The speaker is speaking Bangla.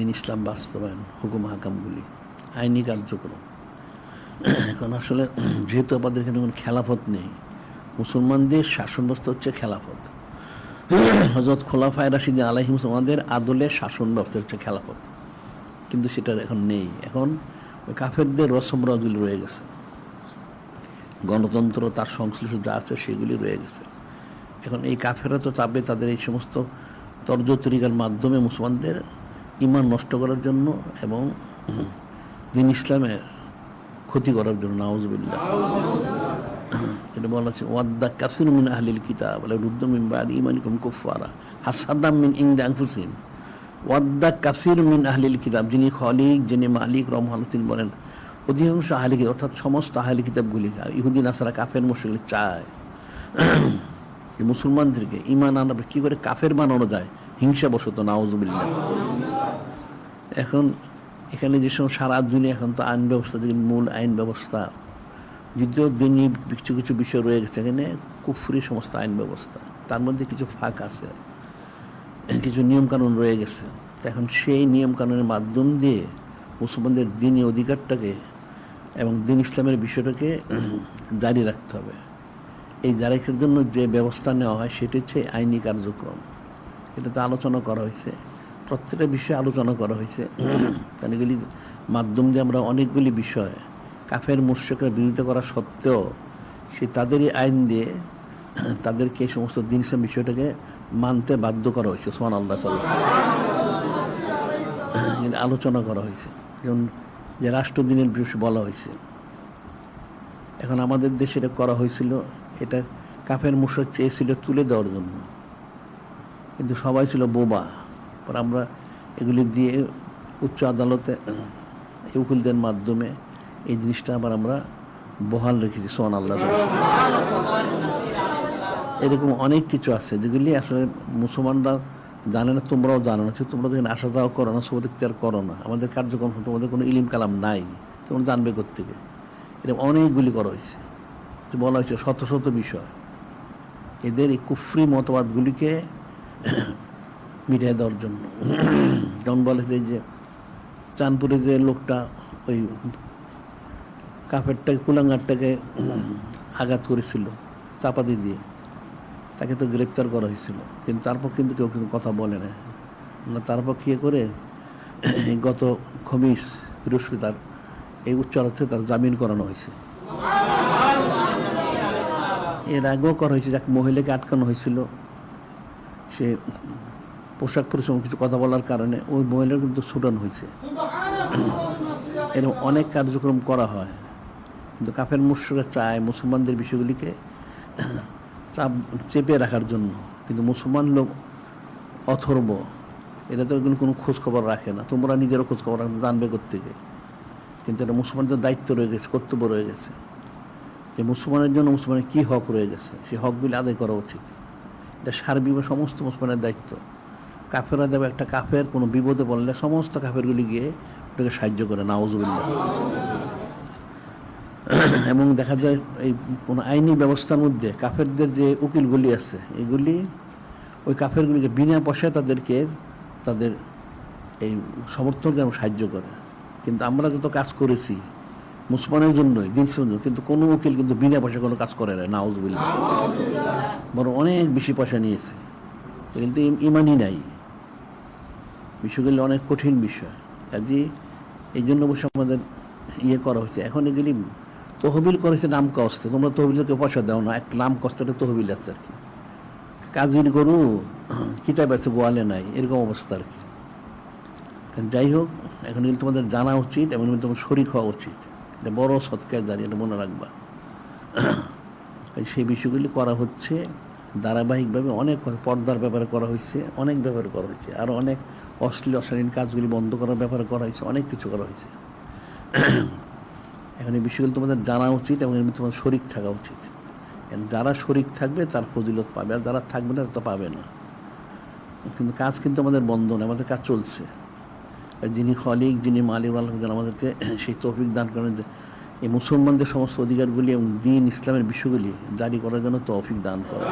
দিন ইসলাম বাস্তবায়ন, হুকুম হাকামগুলি, আইনি কার্যক্রম। এখন আসলে যেহেতু আমাদের এখানে কোনো খেলাফত নেই, মুসলমানদের শাসন ব্যবস্থা হচ্ছে খেলাফত। হজরত খোলাফায় রাশিদিন আলাহি মুসলমানদের আদলে শাসন ব্যবস্থা হচ্ছে খেলাফত। কিন্তু সেটা এখন নেই। এখন ওই কাফেরদের রসম রজগুলি রয়ে গেছে। গণতন্ত্র, তার সংশ্লিষ্ট যা আছে সেগুলি রয়ে গেছে। এখন এই কাফেরা তো চাবে তাদের এই সমস্ত তর্জ তরিকার মাধ্যমে মুসলমানদের ইমান নষ্ট করার জন্য এবং দিন ইসলামের ক্ষতি করার জন্য নাউজবিল্লা এটা বলা আছে, ওয়াদ্দা কাসির মিন আহলিল কিতাব বলে রুদ্দ মিন বাদ ইমানিকুম কুফারা হাসাদাম মিন ইনদা আনফুসিহিম। ওয়াদ্দা কাসির মিন আহলিল কিতাব, যিনি খলিক, যিনি মালিক রহমানুদ্দিন বলেন, অধিকাংশ আহলি কিতাব অর্থাৎ সমস্ত আহলি কিতাবগুলি ইহুদিন আসারা কাফের মুশরিকগুলি চায়। মুসলমানদেরকে ইমান আনা কি করে কাফের বানানো যায় হিংসা বশত নাউজুবিল্লাহ। এখন এখানে যে সময় সারা দুনিয়া এখন তো আইন ব্যবস্থা যে মূল আইন ব্যবস্থা, যদিও দিনই কিছু কিছু বিষয় রয়ে গেছে, এখানে কুফরি সমস্ত আইন ব্যবস্থা, তার মধ্যে কিছু ফাঁক আছে, কিছু নিয়মকানুন রয়ে গেছে। এখন সেই নিয়মকানুনের মাধ্যম দিয়ে মুসলমানদের দিনী অধিকারটাকে এবং দিন ইসলামের বিষয়টাকে জারি রাখতে হবে। এই জারিকের জন্য যে ব্যবস্থা নেওয়া হয়, সেটি হচ্ছে আইনি কার্যক্রম। এটাতে আলোচনা করা হয়েছে। প্রত্যেকটা বিষয়ে আলোচনা করা হয়েছে। কারণ এগুলি মাধ্যম দিয়ে আমরা অনেকগুলি বিষয় কাফের মুর্শেকরা বিরোধিতা করা সত্ত্বেও সে তাদেরই আইন দিয়ে তাদেরকে এই সমস্ত দিন ইসলাম বিষয়টাকে মানতে বাধ্য করা হয়েছে সোমান আল্লাহ আলোচনা করা হয়েছে। যেমন যে রাষ্ট্রদিনের বিষয়ে বলা হয়েছে এখন আমাদের দেশে এটা করা হয়েছিল এটা কাফের মুসর চেয়েছিল তুলে দেওয়ার জন্য। কিন্তু সবাই ছিল বোবা। পর আমরা এগুলি দিয়ে উচ্চ আদালতে উকিলদের মাধ্যমে এই জিনিসটা আবার আমরা বহাল রেখেছি, সোহান আল্লাহ এরকম অনেক কিছু আছে যেগুলি আসলে মুসলমানরা জানে না, তোমরাও জানো না। তোমরা যখন আসা যাওয়া করো না শুভদিক্তার করো না। আমাদের কার্যক্রম তোমাদের কোনো ইলিম কালাম নাই। তোমরা জানবে কোথেকে এরকম অনেকগুলি করা হয়েছে। বলা হয়েছে শত শত বিষয়। এদের এই কুফরি মতবাদগুলিকে মিটিয়ে দেওয়ার জন্য। যেমন বলে যে চাঁদপুরে যে লোকটা ওই কাপেরটাকে কুলাঙ্গারটাকে আঘাত করেছিল চাপাতি দিয়ে তাকে তো গ্রেপ্তার করা হয়েছিল। কিন্তু তারপর কিন্তু কেউ কিন্তু কথা বলে না। না, তারপর কী করে গত খমিস বৃহস্পতিবার এই উচ্চ আদালতে তার জামিন করানো হয়েছে। এর আগেও করা হয়েছে, যাকে মহিলাকে আটকানো হয়েছিল। সে পোশাক পরিশ্রম কিছু কথা বলার কারণে ওই মহিলার কিন্তু ছুটানো হয়েছে। এরকম অনেক কার্যক্রম করা হয়। কিন্তু কাফের মুর্শিকরা চায় মুসলমানদের বিষয়গুলিকে চাপ চেপে রাখার জন্য। কিন্তু মুসলমান লোক অথর্ব, এরা তো এগুলো কোনো খোঁজখবর রাখে না। তোমরা নিজেরও খোঁজখবর রাখতে জানবে থেকে কিন্তু এটা মুসলমানদের দায়িত্ব রয়ে গেছে, কর্তব্য রয়ে গেছে। যে মুসলমানের জন্য মুসলমানের কী হক রয়ে গেছে সেই হকগুলি আদায় করা উচিত। এটা সার্বিক সমস্ত মুসলমানের দায়িত্ব। কাফেরা দেবে একটা কাফের, কোনো বিপদে পড়লে সমস্ত কাফেরগুলি গিয়ে ওটাকে সাহায্য করে নাওজুবিল্লা এবং দেখা যায় এই কোনো আইনি ব্যবস্থার মধ্যে কাফেরদের যে উকিলগুলি আছে, এগুলি ওই কাফেরগুলিকে বিনা পয়সায় তাদেরকে তাদের এই সমর্থন এবং সাহায্য করে। কিন্তু আমরা যত কাজ করেছি মুসলমানের জন্যই, দিন কিন্তু কোনো উকিল কিন্তু বিনা পয়সা কোনো কাজ করে না নাউজবিল্লা বরং অনেক বেশি পয়সা নিয়েছে। কিন্তু ইমানই নাই। বিষয়গুলি অনেক কঠিন বিষয়। কাজে, এই জন্য অবশ্য আমাদের ইয়ে করা হয়েছে। এখন এগুলি তহবিল করেছে নাম কস্তে তোমরা তহবিলকে পয়সা দাও না। এক নাম কস্তে তহবিল আছে আর কি। কাজির গরু কিতাব আছে, গোয়ালে নাই। এরকম অবস্থা আর কি। যাই হোক, এখন কিন্তু তোমাদের জানা উচিত এবং তোমার শরিক হওয়া উচিত। এটা বড় সৎকার জানি এটা মনে রাখবা। সেই বিষয়গুলি করা হচ্ছে। ধারাবাহিকভাবে অনেক পর্দার ব্যাপারে করা হয়েছে, অনেক ব্যাপারে করা হয়েছে। আরও অনেক অশ্লীল, অশালীন কাজগুলি বন্ধ করার ব্যাপারে করা হয়েছে, অনেক কিছু করা হয়েছে। এখন এই বিষয়গুলো তোমাদের জানা উচিত এবং এর তোমার শরিক থাকা উচিত। যারা শরিক থাকবে, তার ফজিলত পাবে, আর যারা থাকবে না তা পাবে না। কিন্তু কাজ কিন্তু আমাদের বন্ধ নয়, আমাদের কাজ চলছে। যিনি খলিক, যিনি মালিক, আল্লাহ আমাদেরকে সেই তৌফিক দান করেন যে এই মুসলমানদের সমস্ত অধিকারগুলি এবং দিন ইসলামের বিষয়গুলি জারি করার জন্য তৌফিক দান করা